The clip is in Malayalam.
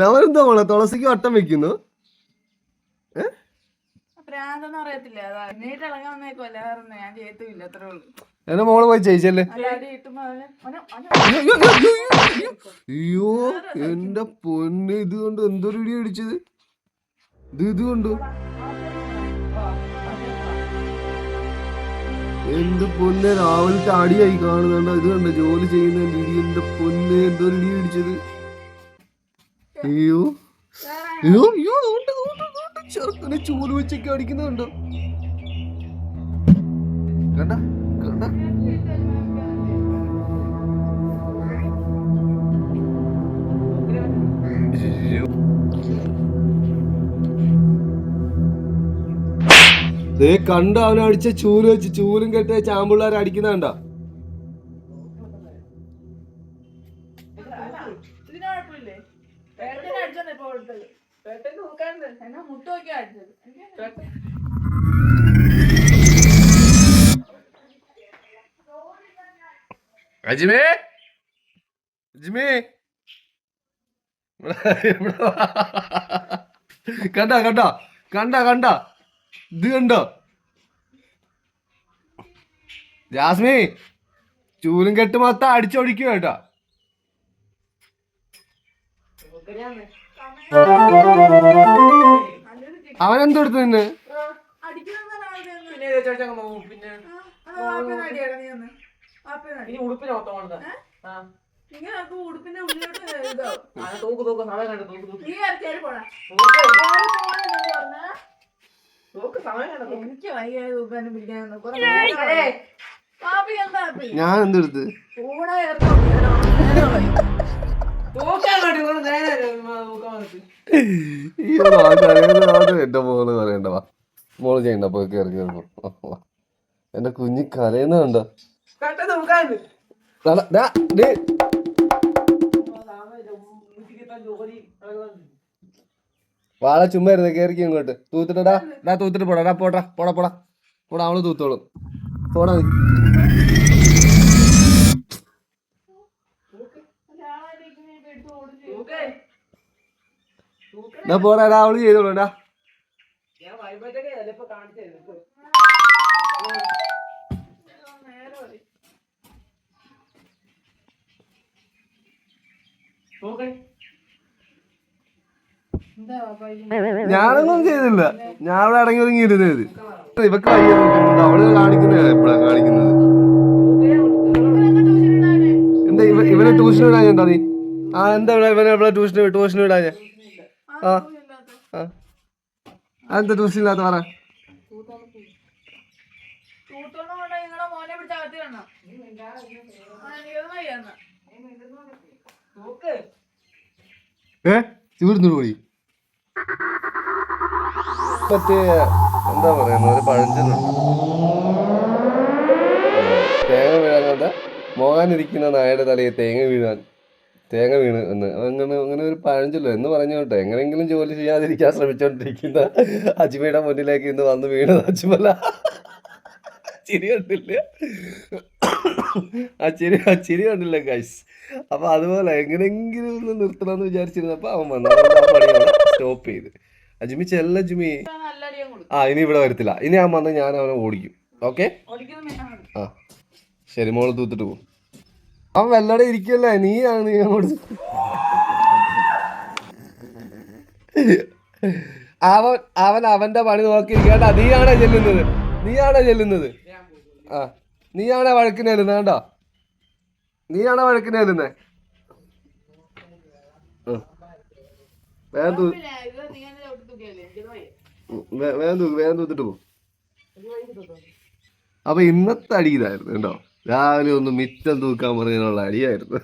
നമ്മളെന്താ മോളെ? തുളസിക്ക് വട്ടം വെക്കുന്നു? എന്റെ മോൾ പോയി ചേച്ചല്ലേ അയ്യോ എന്റെ പൊന്ന് ഇത് കൊണ്ട് എന്തൊരു ഇടി അടിച്ചത്? ഇത് ഇത് കൊണ്ട്. എന്റെ പൊന്നെ? രാവിലത്തെ അടിയായി കാണുന്നുണ്ട് ഇത് കണ്ട? ജോലി ചെയ്യുന്ന ഇടി. എന്റെ പൊന്നെ? എന്തോ ഇടി അടിച്ചത് അയ്യോ. അയ്യോ അയ്യോ ചെറുക്കനെ ചൂൽ വെച്ചൊക്കെ അടിക്കുന്നുണ്ടോ കണ്ട? കണ്ട? ദേ കണ്ട അവനെ അടിച്ച ചൂൽ വെച്ച് ചൂലും കെട്ടിയ ചാമ്പിള്ളാർ അടിക്കുന്ന കണ്ട കണ്ട കണ്ട കണ്ട കണ്ട. ഇത് കണ്ടോ? ജാസ്മി ചൂലും കെട്ട് മൊത്തം അടിച്ചൊടിക്കുക കേട്ടോ. അവൻ എന്തെടുത്തു നിന്ന്? ഉടുപ്പിന്റെ ഉള്ളിലോട്ട് തൂക്ക് തൂക്ക്. സമയം കണ്ടു തൂക്ക് തൂക്ക്. എനിക്ക് ഞാൻ എന്തെടുത്ത് എന്റെ മോൾ പറയണ്ട വാ മോൾ ചെയ്യണ്ട പോയി കയറി കയറി. എന്റെ കുഞ്ഞി കരയുന്ന കണ്ടോ. ജോലി വാള ചുമ്മാ ഇരുന്ന് കയറിക്ക് ഇങ്ങോട്ട്. തൂത്തിട്ടടാ. ഡാ തൂത്തിട്ട് പോടാ. പോട്ടാ പോടാ. പോടാ പോടാ. അവൾ തൂത്തോളും. പോടാ എന്നാ പോടാടാ അവൾ ചെയ്തോളൂ ഡാ. ഞാൻ ഞാനൊന്നും ചെയ്തില്ല. ഞാൻ അവിടെ അടങ്ങി ഒതുങ്ങി ഇരുന്നത് ഇവക്ക് വയ്യ അവൾ കാണിക്കുന്നത് എപ്പോഴാ കാണിക്കുന്നത്? എന്താ ഇവ ഇവനെ ട്യൂഷൻ വിടാൻ എന്താ നീ? ആ എന്താ ഇവിടെ ഇവനെ എവിടെ ട്യൂഷൻ ട്യൂഷൻ വിടാൻ ആ, ആ. എന്താ ട്യൂഷൻ ഇല്ലാത്ത പറ. ഏ? ചൂടുന്നു നിങ്ങളെ മറ്റേ എന്താ പറയുന്നത്? ഒരു പഴഞ്ചനുണ്ട് തേങ്ങ വീഴാൻ മോഹാനിരിക്കുന്ന നായയുടെ തലയിൽ തേങ്ങ വീഴാൻ തേങ്ങ വീണ് എന്ന്. അങ്ങനെ അങ്ങനെ ഒരു പഴഞ്ചല്ലോ. എന്ന് പറഞ്ഞോട്ടെ എങ്ങനെയെങ്കിലും ജോലി ചെയ്യാതിരിക്കാൻ ശ്രമിച്ചോണ്ടിരിക്കുന്ന അജ്മയുടെ മുന്നിലേക്ക് ഇന്ന് വന്ന് വീണത് അജ്മല. ചിരി കണ്ടില്ല. ആ ചിരി ആ ചിരി കണ്ടില്ല ഗൈസ് അപ്പൊ അതുപോലെ എങ്ങനെയെങ്കിലും ഒന്ന് നിർത്തണമെന്ന് വിചാരിച്ചിരുന്നപ്പോ അവൻ വന്നു. സ്റ്റോപ്പ് ചെയ്ത്. അജ്മി ചെല്ല അജിമി. ആ ഇനി ഇവിടെ വരത്തില്ല. ഇനി ഞാൻ വന്ന് ഞാൻ അവനെ ഓടിക്കും. ഓക്കെ? ആ. ശരി മോൾ തൂത്തിട്ട് പോകും അവൻ വെല്ലടെ ഇരിക്കല്ലേ? നീയാണ് നീ അങ്ങോട്ട് അവൻ അവൻ അവന്റെ പണി നോക്കിയിരിക്കേണ്ട നീയാണോ ചെല്ലുന്നത്? നീയാണോ ചെല്ലുന്നത്? ആ. നീയാണോ വഴക്കിന് ചെല്ലുന്നത്? കണ്ടോ? നീയാണോ വഴക്കിന് ചെല്ലുന്നേ ഉം. വേഗം തൂ തൂത്തിട്ട് പോകും അപ്പൊ ഇന്നത്തെ അടി ഇതായിരുന്നു കേട്ടോ. രാവിലെ ഒന്ന് മിറ്റം തൂക്കാൻ പറഞ്ഞതിനുള്ള അടിയായിരുന്നു.